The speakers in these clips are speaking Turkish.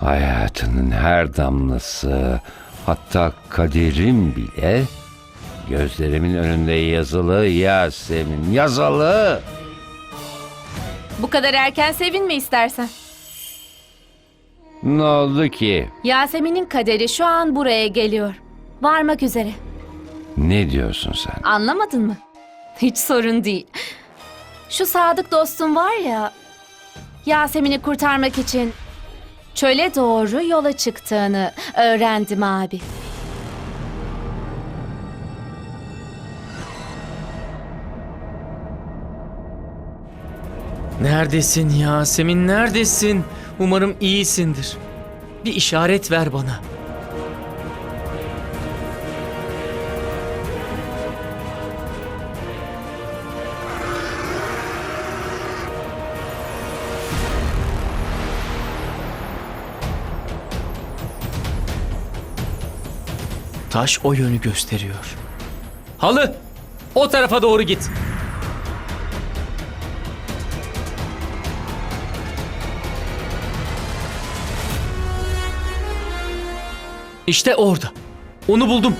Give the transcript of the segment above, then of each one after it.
Hayatının her damlası, hatta kaderim bile gözlerimin önünde yazılı Yasemin, yazılı. Bu kadar erken sevinme istersen. Ne oldu ki? Yasemin'in kaderi şu an buraya geliyor. Varmak üzere. Ne diyorsun sen? Anlamadın mı? Hiç sorun değil. Şu sadık dostum var ya, Yasemin'i kurtarmak için çöle doğru yola çıktığını öğrendim abi. Neredesin Yasemin neredesin? Umarım iyisindir. Bir işaret ver bana. Taş o yönü gösteriyor. Halı! O tarafa doğru git. İşte orada. Onu buldum.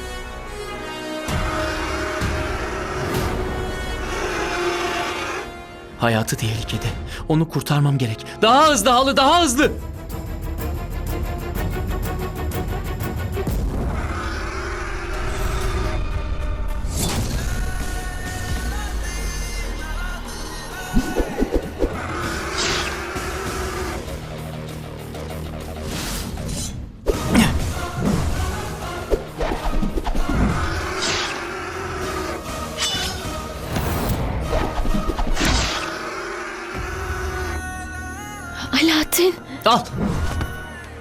Hayatı tehlikede. Onu kurtarmam gerek. Daha hızlı halı, daha hızlı.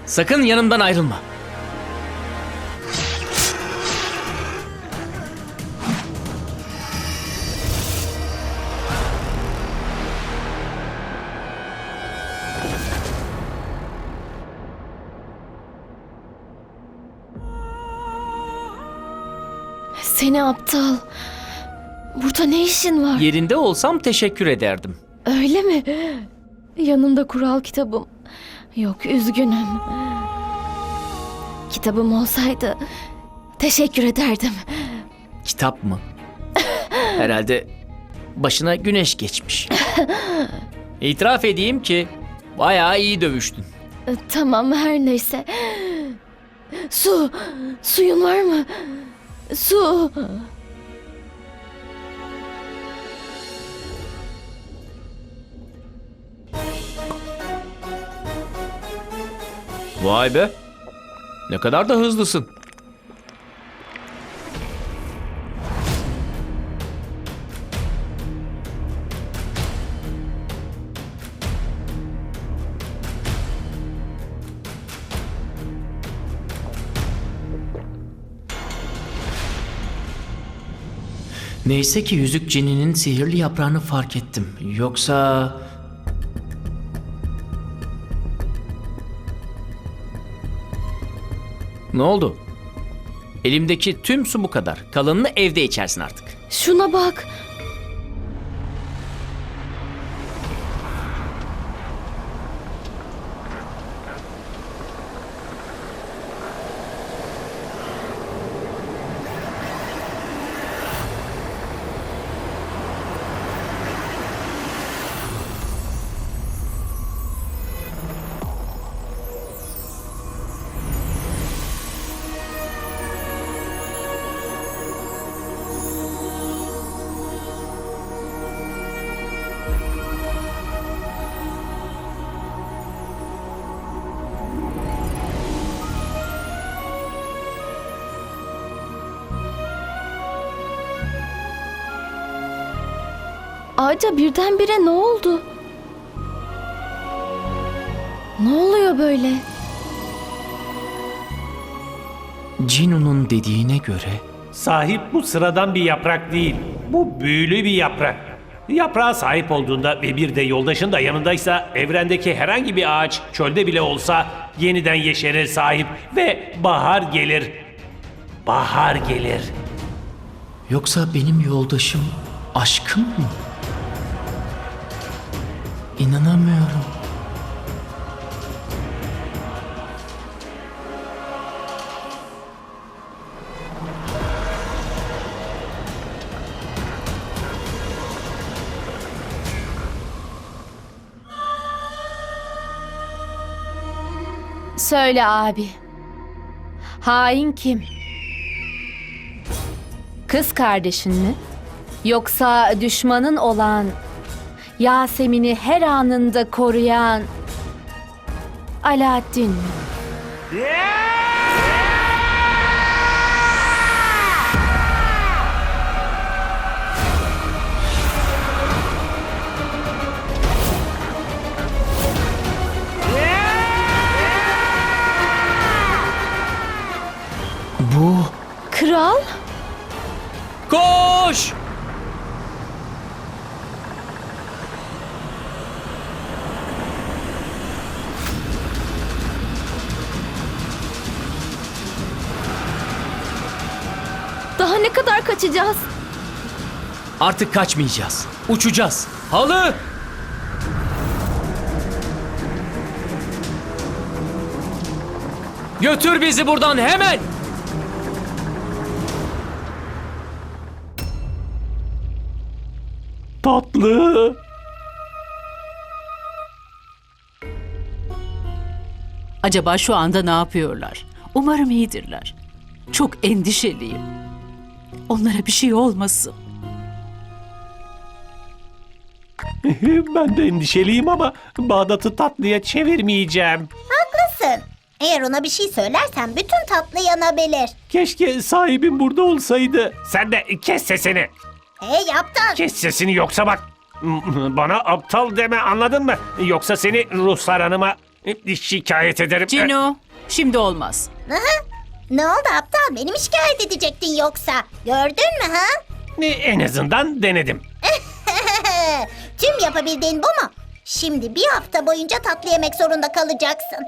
Sakın yanımdan ayrılma. Seni aptal. Burada ne işin var? Yerinde olsam teşekkür ederdim. Öyle mi? Yanımda kural kitabım. Yok üzgünüm. Kitabım olsaydı teşekkür ederdim. Kitap mı? Herhalde başına güneş geçmiş. İtiraf edeyim ki bayağı iyi dövüştün. E, Tamam her neyse. Su. Suyun var mı? Su. Vay be. Ne kadar da hızlısın. Neyse ki yüzük cininin sihirli yaprağını fark ettim. Yoksa... Ne oldu? Elimdeki tüm su bu kadar. Kalanını evde içersin artık. Şuna bak. Ağaca birdenbire ne oldu? Ne oluyor böyle? Cinu'nun dediğine göre Sahip bu sıradan bir yaprak değil. Bu büyülü bir yaprak. Yaprağa sahip olduğunda ve bir de yoldaşın da yanındaysa evrendeki herhangi bir ağaç çölde bile olsa yeniden yeşerir sahip ve bahar gelir. Bahar gelir. yoksa benim yoldaşım aşkım mı? İnanamıyorum. Söyle abi. Hain kim? Kız kardeşin mi? Yoksa düşmanın olan Yasemin'i her anında koruyan Alaaddin? Bu... ne kadar kaçacağız? Artık kaçmayacağız. Uçacağız. Halı! Götür bizi buradan hemen! Tatlı. Acaba şu anda ne yapıyorlar? Umarım iyidirler. Çok endişeliyim. Onlara bir şey olmasın. Ben de endişeliyim ama Bağdat'ı tatlıya çevirmeyeceğim. Haklısın. Eğer ona bir şey söylersen bütün tatlı yanabilir. Keşke sahibim burada olsaydı. Sen de kes sesini. Hey aptal. Kes sesini yoksa bak. Bana aptal deme anladın mı? Yoksa seni Ruhsar Hanım'a şikayet ederim. Cino, şimdi olmaz. Ne oldu aptal? Beni mi şikayet edecektin yoksa? Gördün mü ha? En azından denedim. Tüm yapabildiğin bu mu? Şimdi bir hafta boyunca tatlı yemek zorunda kalacaksın.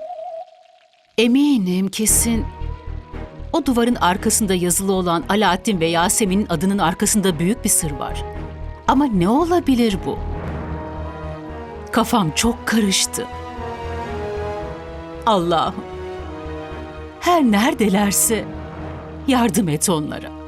Eminim kesin. O duvarın arkasında yazılı olan Alaaddin ve Yasemin'in adının arkasında büyük bir sır var. Ama ne olabilir bu? Kafam çok karıştı. Allah'ım. Her neredelerse yardım et onlara.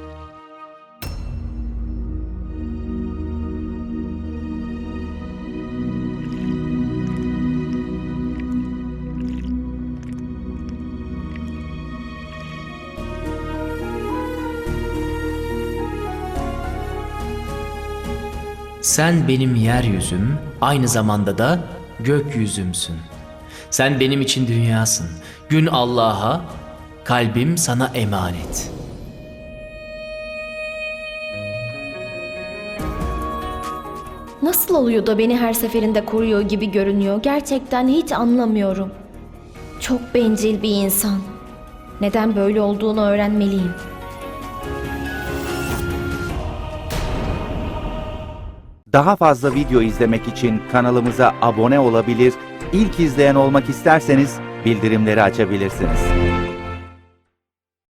Sen benim yeryüzüm, aynı zamanda da gökyüzümsün. Sen benim için dünyasın. Gün Allah'a, kalbim sana emanet. Nasıl oluyor da beni her seferinde koruyor gibi görünüyor? Gerçekten hiç anlamıyorum. Çok bencil bir insan. Neden böyle olduğunu öğrenmeliyim. Daha fazla video izlemek için kanalımıza abone olabilir, ilk izleyen olmak isterseniz bildirimleri açabilirsiniz.